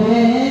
Amém.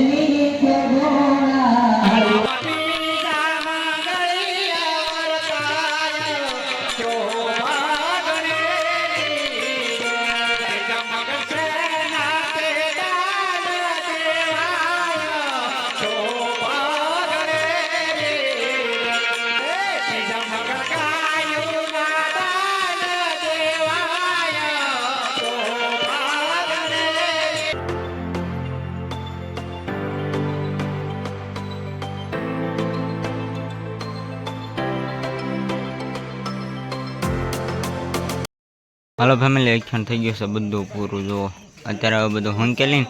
હાલો family આખ્યાન થઈ ગયું છે બધું પૂરું, જુઓ. અત્યારે હવે બધું હંકેલીને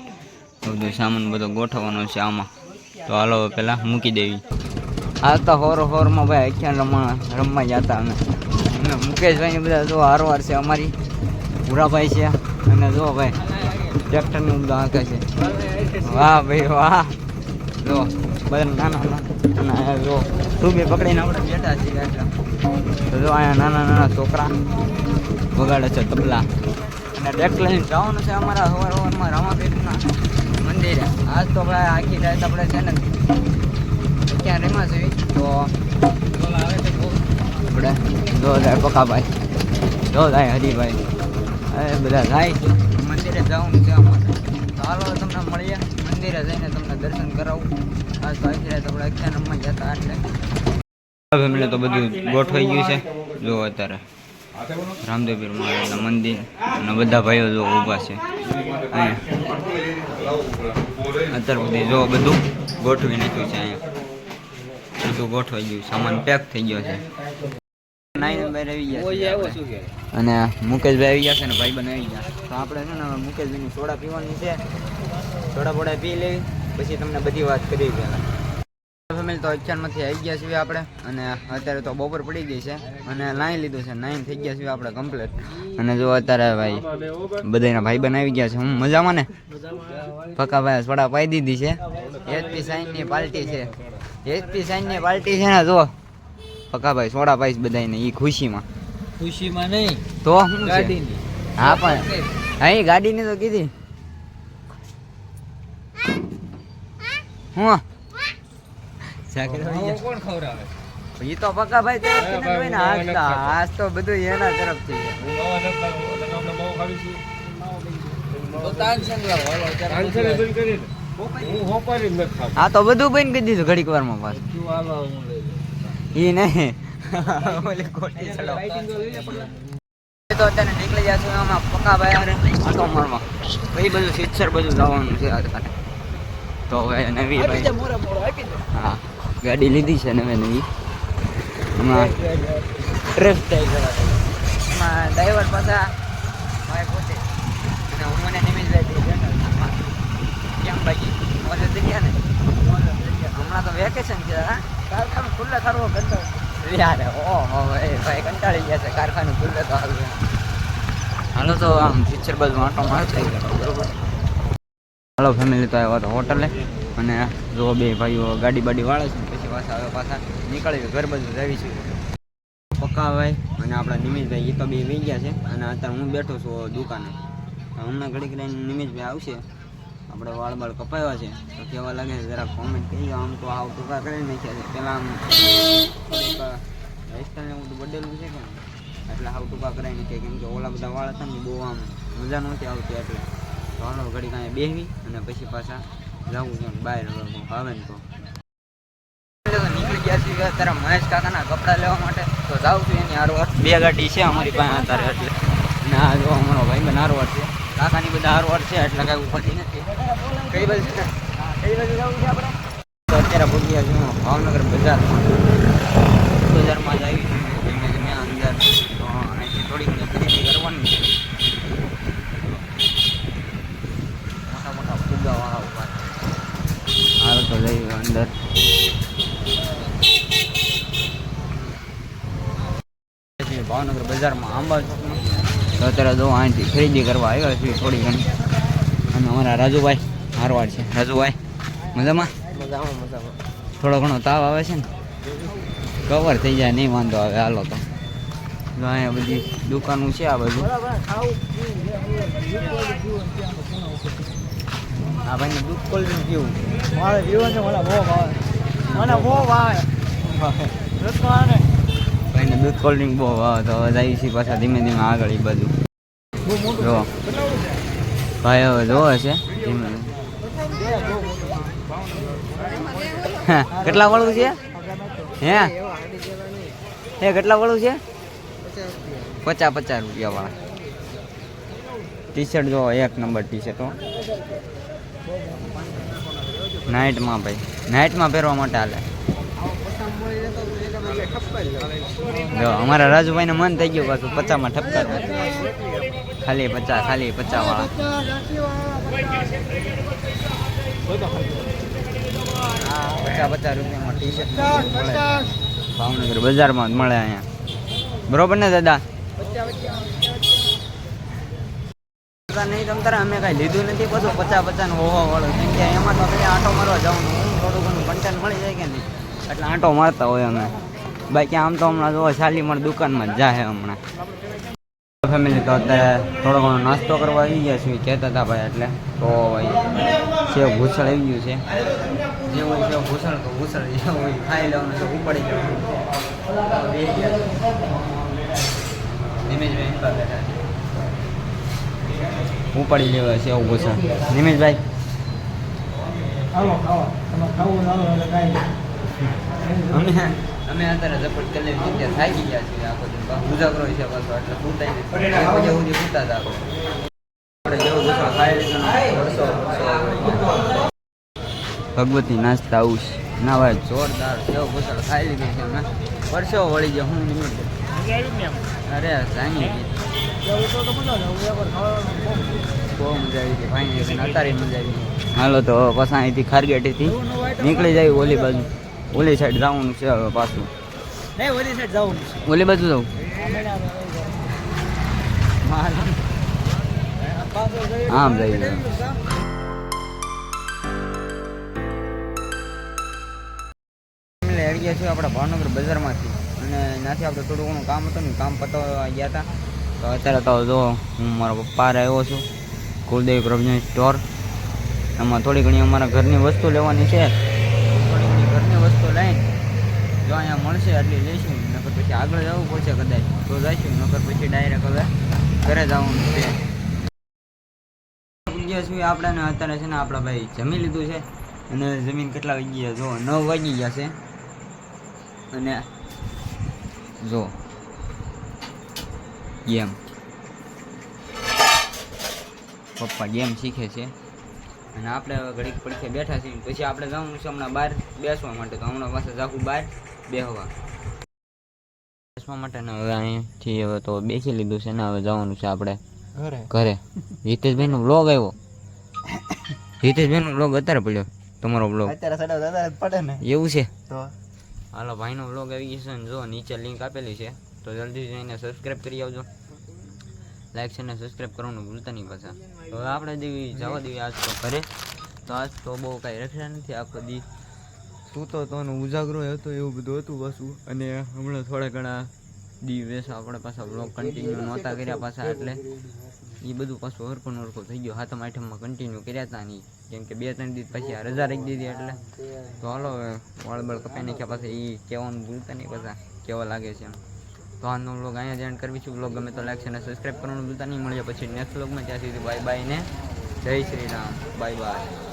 બધું સામાન બધો ગોઠવવાનો છે આમાં. તો હાલો હવે પહેલાં મૂકી દેવી. આ તો હોર હોરમાં ભાઈ આખ્યાન રમવા રમવા જતા અમે. અમે મુકેશભાઈને બધા જો હારવાર છે અમારી. ભૂરાભાઈ છે. અને જો ભાઈ ટ્રેક્ટરનું બધું હાંકે છે. વાહ ભાઈ, વાહ. જો બધા નાના નાના. જો બી પકડીને આપણે બેઠા છીએ. તો જો અહીંયા નાના નાના છોકરા. વગાડે છે તબલા. અને ડેક લઈને જવાનું છે અમારા સવાર સવારમાં રામાપીરના મંદિરે. આજ તો આપણે આખી રાત આપણે છે ને ક્યાં રમ્યા છે તો આપણે જો જાય પકાભાઈ જો જાય હરિભાઈ. એ બધા જાય. મંદિરે જવાનું છે અમારે. તો હાલો તમને મળીએ. મંદિરે જઈને તમને દર્શન કરાવું. આજ તો આખી રાત આપણે અખ્યા રમવા જતા એટલે. ફેમિલી તો બધું ગોઠવાઈ ગયું છે. જો અત્યારે. રામદેવપીર મહારાજના મંદિર અને બધા ભાઈઓ જો ઊભા છે. અત્યાર સુધી જો બધું ગોઠવી નાખ્યું છે અહીંયા. બધું ગોઠવાઈ ગયું સામાન પેક થઈ ગયો છે. અને મુકેશભાઈ આવી ગયા છે ને ભાઈબંધ આવી ગયા તો આપણે છે ને હવે મુકેશભાઈની સોડા પીવાની છે. સોડા બોડા પી લેવી પછી તમને બધી વાત કરી પહેલાં ફેમિલી તો અચાનકથી આવી ગયા છીએ આપણે. અને અત્યારે તો બપોર પડી ગઈ છે. અને લાઈન લીધું છે. નાઈન થઈ ગયા છીએ આપણે કમ્પ્લીટ અને જો અત્યારે ભાઈ બધાના ભાઈ બન આવી ગયા છે. હું મજામાં ને? પક્કા ભાઈ સોડા પાઈ દીધી છે. એચપી સાઈનની પાર્ટી છે. એચપી સાઈનની પાર્ટી છે ને જો. પક્કા ભાઈ સોડા પાઈશ બધાને એ ખુશીમાં. ખુશીમાં નહીં. તો ગાડીની. હા પણ અહીં ગાડીની તો કીધી. હું? કોણ એ તો પક્કા ભાઈ જ હોય ને આજ તો આજ તો બધું એના તરફથી. છે. તો તો બધું બંધ કરી દીધું ઘડીક વારમાં પાછું. એ હાલો હું લઈ લઉં. ઈ નહીં. ઓલી ચડાવ. તો અત્યારે નીકળી જશું છે આમાં પક્કા ભાઈ મારવા પછી બધું સિત્સર બધું જવાનું છે તો. હવે નવી ભાઈ. હા. ગાડી લીધી છે નવે. નવી હમણાં ટ્રેસ એમાં ડ્રાઈવર પાછા ભાઈ પોતે. અને હું મને જણા. કેમ ભાઈ? મોજે થઈ ગયા ને. હમણાં તો વેકેશન છે હા? કારખાનું ખુલ્લે કરવો ગંદો યાર ઓહો ભાઈ ભાઈ કંટાળી ગયા છે કારખાનું ખુલ્લે તો હાલ. હાલો તો આમ પિક્ચર બાજુ આંટો થઈ ગયો બરોબર? હાલો ફેમિલી તો આવ્યા તો હોટલે અને જો બે ભાઈઓ ગાડી બાડી વાળે છે, પછી પાછા હવે પાછા નીકળી ઘર બધું રહીશું પક્કા ભાઈ અને આપણા નિમિષભાઈ એ તો બે વહી ગયા છે. અને અત્યારે હું બેઠો છું દુકાને. હમણાં ઘડીક રહીને નિમિષભાઈ આવશે. આપણે વાળ બાળ કપાવ્યા છે. તો કેવા લાગે છે જરા કોમેન્ટ કરી આમ તો આવ ટૂંકા કરી નાખ્યા છે. પેલા આમ થોડીક હેરસ્ટાઈલ એવું બદલેલું છે કે એટલે હાવ ટૂંકા કરાવી નાખ્યા. કેમ કે ઓલા બધા વાળ હતા ને બહુ આમ મજા નહોતી આવતી એટલે તો હાલો ઘડી કાંઈ બેસવી અને પછી પાછા જવું છે બહાર ને તો. નીકળી ગયા છીએ અત્યારે મહેશ કાકાના કપડાં લેવા માટે તો જાઉં છું એની હારવાર બે ગાડી છે અમારી પાસે અત્યારે એટલે. ના જો અમારો ભાઈ બન હારવાર છે. કાકાની બધા હારવાર છે એટલે કાંઈ ઉપરથી નથી. કઈ બાજુ કઈ બાજુ જવું છે આપણે? તો અત્યારે ભૂગ્યા છું ભાવનગર બજારમાં. બજારમાં જ આવી છું ધીમે ધીમે અંદર તો અહીંથી થોડીક ખરીદી કરવાની છે અંદર. ભાવનગર બજારમાં આંબા તો અત્યારે જો અહીંથી ખરીદી કરવા આવ્યા છીએ થોડી ઘણી. અને અમારા રાજુભાઈ હારવાડ છે. રાજુભાઈ મજામાં? મજામાં મજામાં. થોડો ઘણો તાવ આવે છે ને? કવર થઈ જાય નહીં વાંધો આવે હાલો તો. અહીંયા બધી દુકાનો છે આ બાજુ. આ ભાઈને દૂધ કોલ્ડ ડ્રિંક પીવું મારે જીવન છે મને બહુ ભાવે. મને બહુ ભાવે. રસમાં ભાઈને દૂધ કોલ્ડ ડ્રિંક બહુ ભાવે તો હવે જઈએ છીએ પાછા ધીમે ધીમે આગળ એ બાજુ જો. ભાઈ હવે જોવે છે? ધીમે કેટલા વાળું છે? હે? હે કેટલા વાળું છે? પચાસ પચાસ રૂપિયા વાળા. ટી શર્ટ જો એક નંબર ટી શર્ટ નાઇટમાં ભાઈ. નાઇટમાં પહેરવા માટે હાલે. જો, અમારા રાજુભાઈને મન થઈ ગયું પાછું પચાસમાં ઠપકા ખાલી પચાસ ખાલી પચાસ વાળા. પચાસ પચાસ રૂપિયામાં ભાવનગર બજારમાં જ મળે અહીંયા. બરોબર ને દાદા? નહીં તમ અમે કાંઈ લીધું નથી. પાછું પચાસ પચાસ હોવા વાળું કેમ કે એમાં તો આપણે આંટો મારવા જવાનું હું થોડું ઘણું કન્ટેન્ટ મળી જાય કે નહીં? એટલે આંટો મારતા હોય અમે. બાકી આમ તો હમણાં જો શાલીમાર દુકાનમાં જ જાહે હમણાં. ફેમિલી તો અત્યારે થોડો ઘણો નાસ્તો કરવા આવી ગયા છું કહેતા હતા ભાઈ એટલે. તો ભાઈ, સેવ ભૂસળ આવી ગયું છે. જે હોય સેવ ભૂસળ તો ભૂસળ જે હોય ખાઈ લેવાનું છે ઉપાડી લેવાનું. ધીમે ગયા છે. નિમેશભાઈ છે ઉપાડી લેવા સેવ ભૂસળ નિમેશભાઈ ખાવો ખાવો તમે ખાવું ના હોય એટલે કાંઈ અમે અમે અત્યારે ઝપટ કરી લેવી જગ્યા થાકી ગયા છીએ આખો દિવસ ઉજાગરો છે પાછો એટલે એક વાગ્યા સુધી સુતા હતા આપણે. જેવો ગુસ્સો ખાઈ. ભગવતી નાસ્તા આવું છે. ના ભાઈ. જોરદાર જેવો ભૂસળ ખાઈ લીધી છે અમે વળી ગયો હું નિમિત્ત અરે જાણી હાલો તો પાછા અહીંથી ખારગેટીથી નીકળી જાય ઓલી બાજુ. ઓલી સાઈડ જવાનું છે હવે પાછું. ઓલી બાજુ જવું આમ જઈ ગયા છીએ આપણા ભાવનગર બજારમાંથી. અને ત્યાંથી આપણે થોડું ઘણું કામ હતું ને કામ પતાવવા ગયા હતા. તો અત્યારે તો જો હું મારા પપ્પા આવ્યો છું, કુલદેવી પ્રભુની સ્ટોર એમાં થોડી ઘણી અમારા ઘરની વસ્તુ લેવાની છે. થોડી ઘણી ઘરની વસ્તુ લઈને જો અહીંયા મળશે એટલી લઈશું, નકર પછી આગળ જવું પડશે કદાચ. તો જઈશું, નકર પછી ડાયરેક્ટ હવે ઘરે જવાનું છે. ગયા છીએ આપણે અત્યારે છે ને આપણા ભાઈ જમી લીધું છે. અને જમીન કેટલા વાગી ગયા જો નવ વાગી ગયા છે. અને જો ગેમ. પપ્પા ગેમ શીખે છે. અને આપણે હવે ઘડીક પડખે બેઠા છીએ. પછી આપણે જવાનું છે હમણાં બહાર બેસવા માટે. તો હમણાં પાસે જાખું બહાર બેહવા. બેસવા માટે ને હવે અહીંથી હવે તો બેસી લીધું છે ને હવે જવાનું છે આપણે. ઘરે? ઘરે. હિતેશભાઈનો બ્લોગ આવ્યો. હિતેશભાઈનો બ્લોગ અત્યારે પડ્યો. તમારો બ્લોગ અત્યારે પડે ને. એવું છે? તો? હાલો ભાઈનો બ્લોગ આવી ગયો છે ને જો નીચે લિંક આપેલી છે. તો જલ્દી જઈને સબસ્ક્રાઈબ કરી આવજો. લાઈક છે ને સબસ્ક્રાઈબ કરવાનું ભૂલતા નહીં પાછા. હવે આપણે દેવી જવા દેવી આજ તો ઘરે, તો આજ તો બહુ કાંઈ રખ્યા નથી આખો દી. સૂતો તો ઉજાગરો હતો, એવું બધું હતું પાછું. અને હમણાં થોડા ઘણા દિવસ આપણે પાછા બ્લોગ કન્ટિન્યુ નહોતા કર્યા પાછા, એટલે એ બધું પાછું હરખું ને થઈ ગયો. હાથમ આઠમમાં કન્ટિન્યુ કર્યા હતા નહીં. કેમ કે બે ત્રણ દિવસ પછી રજા રાખી દીધી, એટલે. તો હાલો વાળ કપાઈ નાખ્યા પાછા એ કહેવાનું ભૂલતા નહીં પાછા, કેવા લાગે છે એમ. તો આનો બ્લોગ અહીંયા જ એન્ડ કરવી છું બ્લોગ ગમે તો લાઈક અને સબસ્ક્રાઈબ કરવાનું ભૂલતા નહીં. મળીએ પછી નેક્સ્ટ બ્લોગમાં ત્યાં સુધી બાય બાય ને જય શ્રી રામ. Bye bye